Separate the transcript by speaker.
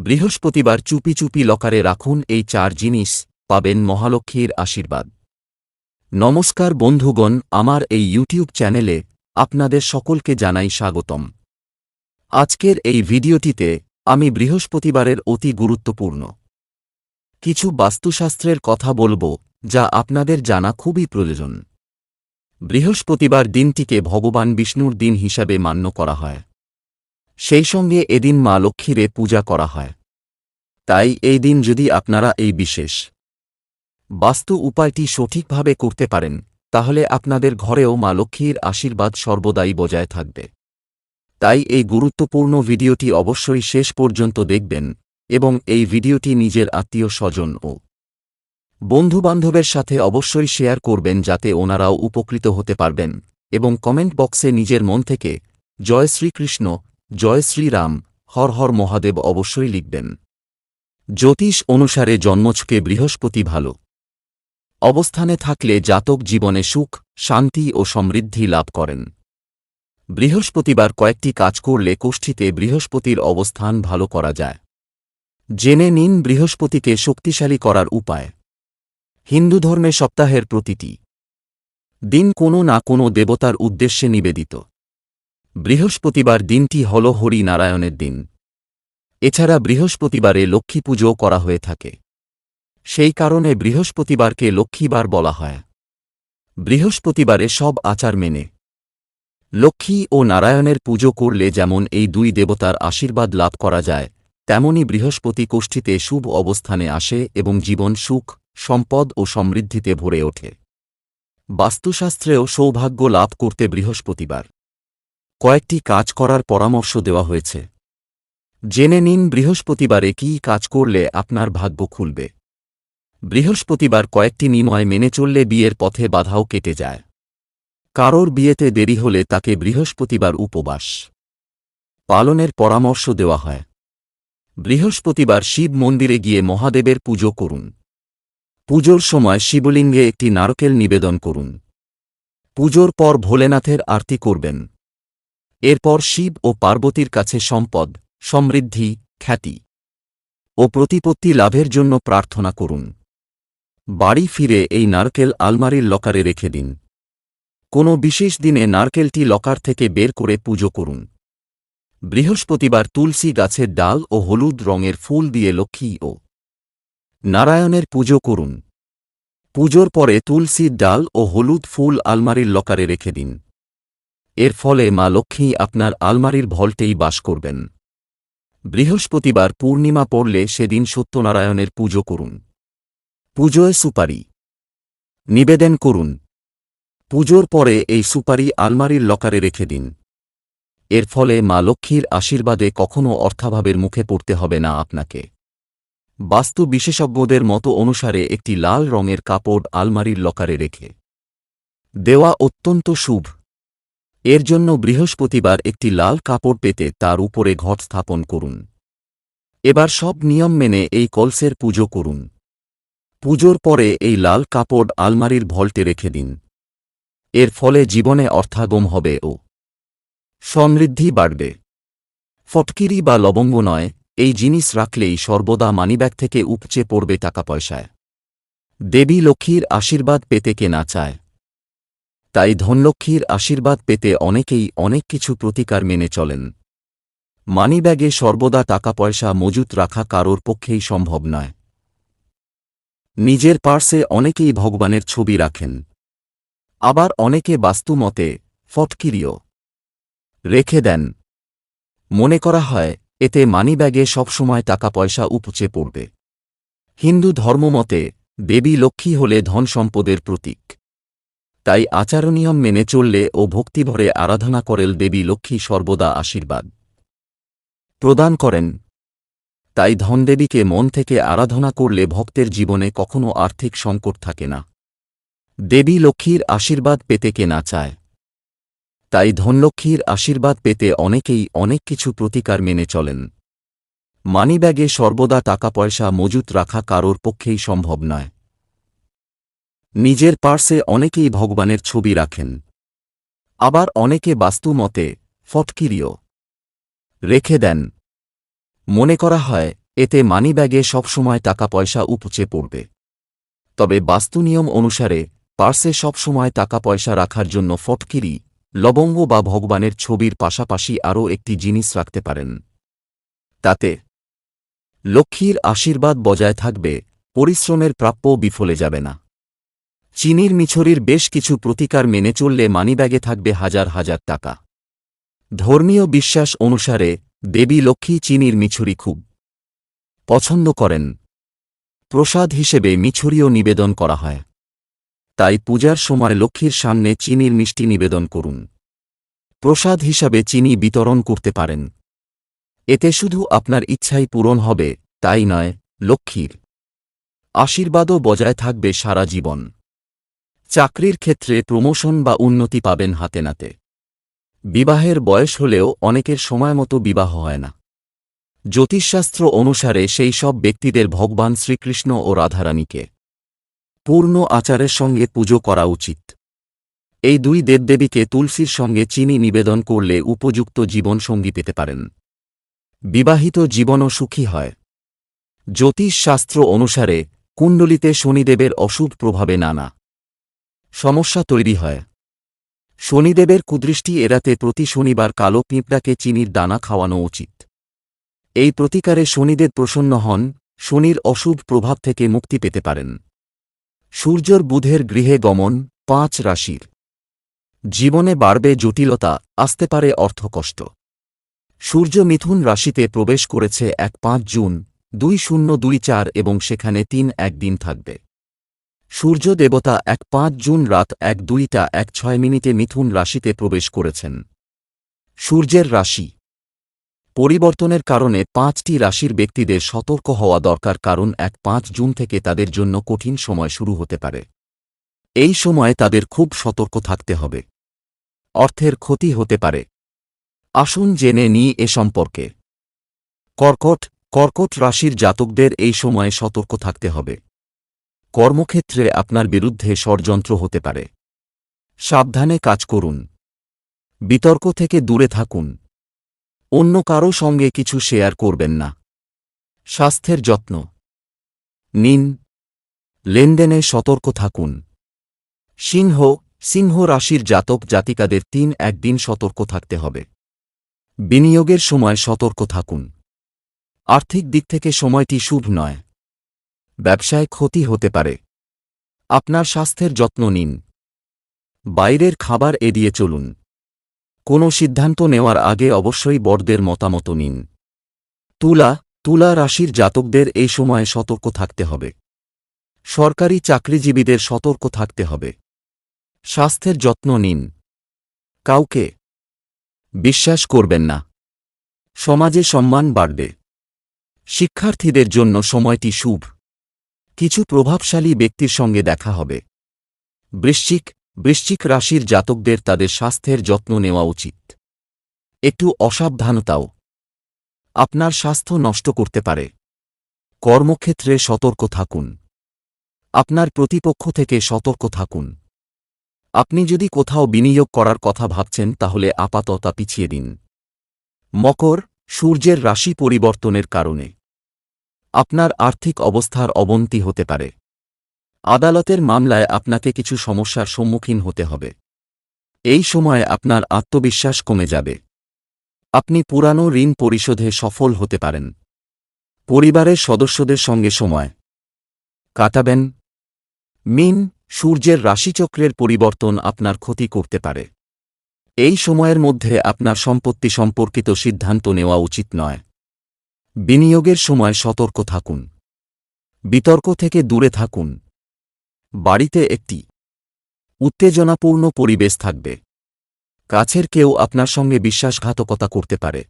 Speaker 1: বৃহস্পতিবার চুপি চুপি লকারে রাখুন এই চার জিনিস, পাবেন মহালক্ষ্মীর আশীর্বাদ। নমস্কার বন্ধুগণ, আমার এই ইউটিউব চ্যানেলে আপনাদের সকলকে জানাই স্বাগতম। আজকের এই ভিডিওটিতে আমি বৃহস্পতিবারের অতি গুরুত্বপূর্ণ কিছু বাস্তুশাস্ত্রের কথা বলব যা আপনাদের জানা খুবই প্রয়োজন। বৃহস্পতিবার দিনটিকে ভগবান বিষ্ণুর দিন হিসাবে মান্য করা হয়। সেই সঙ্গে এদিন মা লক্ষ্মীরে পূজা করা হয়। তাই এই দিন যদি আপনারা এই বিশেষ বাস্তু উপায়টি সঠিকভাবে করতে পারেন, তাহলে আপনাদের ঘরেও মা লক্ষ্মীর আশীর্বাদ সর্বদাই বজায় থাকবে। তাই এই গুরুত্বপূর্ণ ভিডিওটি অবশ্যই শেষ পর্যন্ত দেখবেন এবং এই ভিডিওটি নিজের আত্মীয় স্বজন ও বন্ধুবান্ধবের সাথে অবশ্যই শেয়ার করবেন যাতে ওনারাও উপকৃত হতে পারবেন এবং কমেন্ট বক্সে নিজের মন থেকে জয় শ্রীকৃষ্ণ জয় শ্রীরাম, হর হর মহাদেব অবশ্যই লিখবেন। জ্যোতিষ অনুসারে জন্মছকে বৃহস্পতি ভালো। অবস্থানে থাকলে জাতক জীবনে সুখ, শান্তি ও সমৃদ্ধি লাভ করেন। বৃহস্পতিবার কয়েকটি কাজ করলে কোষ্ঠীতে বৃহস্পতির অবস্থান ভালো করা যায়। জেনে নিন বৃহস্পতিকে শক্তিশালী করার উপায়। হিন্দু ধর্মে সপ্তাহের প্রতিটি দিন কোনো না কোনো দেবতার উদ্দেশ্যে নিবেদিত। বৃহস্পতিবার দিনটি হল হরি নারায়ণের দিন। এছাড়া বৃহস্পতিবারে লক্ষ্মী পুজোও করা হয়ে থাকে। সেই কারণে বৃহস্পতিবারকে লক্ষ্মীবার বলা হয়। বৃহস্পতিবারে সব আচার মেনে। লক্ষ্মী ও নারায়ণের পুজো করলে যেমন এই দুই দেবতার আশীর্বাদ লাভ করা যায়, তেমনি বৃহস্পতি কোষ্ঠীতে শুভ অবস্থানে আসে এবং জীবন সুখ, সম্পদ ও সমৃদ্ধিতে ভরে ওঠে। বাস্তুশাস্ত্রেও সৌভাগ্য লাভ করতে বৃহস্পতিবার। কয়েকটি কাজ করার পরামর্শ দেওয়া হয়েছে। জেনে নিন বৃহস্পতিবারে কী কাজ করলে আপনার ভাগ্য খুলবে। বৃহস্পতিবার কয়েকটি নিময় মেনে চললে বিয়ের পথে বাধাও কেটে যায়। কারোর বিয়েতে দেরি হলে তাকে বৃহস্পতিবার উপবাস। পালনের পরামর্শ দেওয়া হয়। বৃহস্পতিবার শিব মন্দিরে গিয়ে মহাদেবের পুজো করুন। পুজোর সময় শিবলিঙ্গে একটি নারকেল নিবেদন করুন। পুজোর পর ভোলেনাথের আরতি করবেন। এরপর শিব ও পার্বতীর কাছে সম্পদ, সমৃদ্ধি, খ্যাতি ও প্রতিপত্তি লাভের জন্য প্রার্থনা করুন। বাড়ি ফিরে এই নারকেল আলমারির লকারে রেখে দিন। কোনো বিশেষ দিনে নারকেলটি লকার থেকে বের করে পুজো করুন। বৃহস্পতিবার তুলসী গাছের ডাল ও হলুদ রঙের ফুল দিয়ে লক্ষ্মী ও নারায়ণের পুজো করুন। পুজোর পরে তুলসীর ডাল ও হলুদ ফুল আলমারির লকারে রেখে দিন। এর ফলে মা লক্ষ্মী আপনার আলমারির ভল্টেই বাস করবেন। বৃহস্পতিবার পূর্ণিমা পড়লে সেদিন সত্যনারায়ণের পুজো করুন। পুজোয় সুপারি। নিবেদন করুন। পুজোর পরে এই সুপারি আলমারির লকারে রেখে দিন। এর ফলে মা লক্ষ্মীর আশীর্বাদে কখনও অর্থাভাবের মুখে পড়তে হবে না আপনাকে। বাস্তু বিশেষজ্ঞদের মতো অনুসারে একটি লাল রঙের কাপড় আলমারির লকারে রেখে। দেওয়া অত্যন্ত শুভ। এর জন্য বৃহস্পতিবার একটি লাল কাপড় পেতে তার উপরে ঘট স্থাপন করুন। এবার সব নিয়ম মেনে এই কলসের পুজো করুন। পুজোর পরে এই লাল কাপড় আলমারির ভল্টে রেখে দিন। এর ফলে জীবনে অর্থাগম হবে ও সমৃদ্ধি বাড়বে। ফটকিরি বা লবঙ্গ নয়, এই জিনিস রাখলেই সর্বদা মানিব্যাগ থেকে উপচে পড়বে টাকা পয়সায়। দেবী লক্ষ্মীর আশীর্বাদ পেতে কে না চায়। তাই ধনলক্ষ্মীর আশীর্বাদ পেতে অনেকেই অনেক কিছু প্রতিকার মেনে চলেন। মানিব্যাগে সর্বদা টাকা পয়সা মজুত রাখা কারোর পক্ষেই সম্ভব নয়। নিজের পার্সে অনেকেই ভগবানের ছবি রাখেন। আবার অনেকে বাস্তুমতে ফটকিরিও রেখে দেন। মনে করা হয়, এতে মানিব্যাগে সবসময় টাকা পয়সা উপচে পড়বে। হিন্দু ধর্মমতে দেবী লক্ষ্মী হলে ধন সম্পদের প্রতীক। তাই আচারনিয়ম মেনে চললে ও ভক্তিভরে আরাধনা করেল দেবী লক্ষ্মী সর্বদা আশীর্বাদ। প্রদান করেন। তাই ধনদেবীকে মন থেকে আরাধনা করলে ভক্তের জীবনে কখনো আর্থিক সংকট থাকে না। দেবী লক্ষ্মীর আশীর্বাদ পেতে কে না চায়। তাই ধনলক্ষ্মীর আশীর্বাদ পেতে অনেকেই অনেক কিছু প্রতিকার মেনে চলেন। মানিব্যাগে সর্বদা টাকা পয়সা মজুত রাখা কারোর পক্ষেই সম্ভব নয়। নিজের পার্সে অনেকেই ভগবানের ছবি রাখেন। আবার অনেকে বাস্তু মতে ফটকিরিও রেখে দেন। মনে করা হয়, এতে মানিব্যাগে সবসময় টাকা পয়সা উপচে পড়বে। তবে বাস্তু নিয়ম অনুসারে পার্সে সবসময় টাকা পয়সা রাখার জন্য ফটকিরি, লবঙ্গ বা ভগবানের ছবির পাশাপাশি আরও একটি জিনিস রাখতে পারেন। তাতে লক্ষ্মীর আশীর্বাদ বজায় থাকবে, পরিশ্রমের প্রাপ্য বিফলে যাবে না। চিনির মিছরির বেশ কিছু প্রতিকার মেনে চললে মানিব্যাগে থাকবে হাজার হাজার টাকা। ধর্মীয় বিশ্বাস অনুসারে, দেবী লক্ষ্মী চিনির মিছরি খুব পছন্দ করেন। প্রসাদ হিসেবে মিছরিও নিবেদন করা হয়। তাই পূজার সময় লক্ষ্মীর সামনে চিনির মিষ্টি নিবেদন করুন। প্রসাদ হিসাবে চিনি বিতরণ করতে পারেন। এতে শুধু আপনার ইচ্ছাই পূরণ হবে, তাই নয়, লক্ষ্মীর আশীর্বাদও বজায় থাকবে সারা জীবন। চাকরির ক্ষেত্রে প্রমোশন বা উন্নতি পাবেন হাতে নাতে। বিবাহের বয়স হলেও অনেকের সময়মতো বিবাহ হয় না। জ্যোতিষশাস্ত্র অনুসারে সেই সব ব্যক্তিদের ভগবান শ্রীকৃষ্ণ ও রাধারানীকে পূর্ণ আচারের সঙ্গে পুজো করা উচিত। এই দুই দেবদেবীকে তুলসীর সঙ্গে চিনি নিবেদন করলে উপযুক্ত জীবনসঙ্গী পেতে পারেন। বিবাহিত জীবনও সুখী হয়। জ্যোতিষশাস্ত্র অনুসারে কুণ্ডলিতে শনিদেবের অশুভ প্রভাবে নানা সমস্যা তৈরি হয়। শনিদেবের কুদৃষ্টি এড়াতে প্রতি শনিবার কালো পিঁপড়াকে চিনির দানা খাওয়ানো উচিত। এই প্রতিকারে শনিদেব প্রসন্ন হন, শনির অশুভ প্রভাব থেকে মুক্তি পেতে পারেন। সূর্যর বুধের গৃহে গমন, পাঁচ রাশির। জীবনে বাড়বে জটিলতা, আসতে পারে অর্থকষ্ট। সূর্য মিথুন রাশিতে প্রবেশ করেছে এক পাঁচ জুন, দুই শূন্য দুই চার এবং সেখানে তিন একদিন থাকবে। সূর্য দেবতা এক পাঁচ জুন রাত এক দুইটা এক ছয় মিনিটে মিথুন রাশিতে প্রবেশ করেছেন। সূর্যের রাশি। পরিবর্তনের কারণে পাঁচটি রাশির ব্যক্তিদের সতর্ক হওয়া দরকার কারণ এক পাঁচ জুন থেকে তাদের জন্য কঠিন সময় শুরু হতে পারে। এই সময়ে তাদের খুব সতর্ক থাকতে হবে। অর্থের ক্ষতি হতে পারে। আসুন জেনে নিই এ সম্পর্কে। কর্কট কর্কট রাশির জাতকদের এই সময়ে সতর্ক থাকতে হবে। কর্মক্ষেত্রে আপনার বিরুদ্ধে ষড়যন্ত্র হতে পারে। সাবধানে কাজ করুন। বিতর্ক থেকে দূরে থাকুন। অন্য কারও সঙ্গে কিছু শেয়ার করবেন না। স্বাস্থ্যের যত্ন নিন। লেনদেনে সতর্ক থাকুন। সিংহ সিংহ রাশির জাতক জাতিকাদের তিন একদিন সতর্ক থাকতে হবে। বিনিয়োগের সময় সতর্ক থাকুন। আর্থিক দিক থেকে সময়টি শুভ নয়। ব্যবসায় ক্ষতি হতে পারে। আপনার স্বাস্থ্যের যত্ন নিন। বাইরের খাবার এড়িয়ে চলুন। কোনো সিদ্ধান্ত নেওয়ার আগে অবশ্যই বড়দের মতামত নিন। তুলা তুলা রাশির জাতকদের এই সময়ে সতর্ক থাকতে হবে। সরকারি চাকরিজীবীদের সতর্ক থাকতে হবে। স্বাস্থ্যের যত্ন নিন। কাউকে বিশ্বাস করবেন না। সমাজে সম্মান বাড়বে। শিক্ষার্থীদের জন্য সময়টি শুভ। কিছু প্রভাবশালী ব্যক্তির সঙ্গে দেখা হবে। বৃশ্চিক বৃশ্চিক রাশির জাতকদের তাদের স্বাস্থ্যের যত্ন নেওয়া উচিত। একটু অসাবধানতাও। আপনার স্বাস্থ্য নষ্ট করতে পারে। কর্মক্ষেত্রে সতর্ক থাকুন। আপনার প্রতিপক্ষ থেকে সতর্ক থাকুন। আপনি যদি কোথাও বিনিয়োগ করার কথা ভাবছেন, তাহলে আপাততা পিছিয়ে দিন। মকর, সূর্যের রাশি পরিবর্তনের কারণে। আপনার আর্থিক অবস্থার অবনতি হতে পারে। আদালতের মামলায় আপনাকে কিছু সমস্যার সম্মুখীন হতে হবে। এই সময়ে আপনার আত্মবিশ্বাস কমে যাবে। আপনি পুরানো ঋণ পরিশোধে সফল হতে পারেন। পরিবারের সদস্যদের সঙ্গে সময় কাটাবেন। মিন সূর্যের রাশিচক্রের পরিবর্তন আপনার ক্ষতি করতে পারে। এই সময়ের মধ্যে আপনার সম্পত্তি সম্পর্কিত সিদ্ধান্ত নেওয়া উচিত নয়। বিনিয়োগের সময় সতর্ক থাকুন। বিতর্ক থেকে দূরে থাকুন। বাড়িতে একটি উত্তেজনাপূর্ণ পরিবেশ থাকবে। কাছের কেউ আপনার সঙ্গে বিশ্বাসঘাতকতা করতে পারে।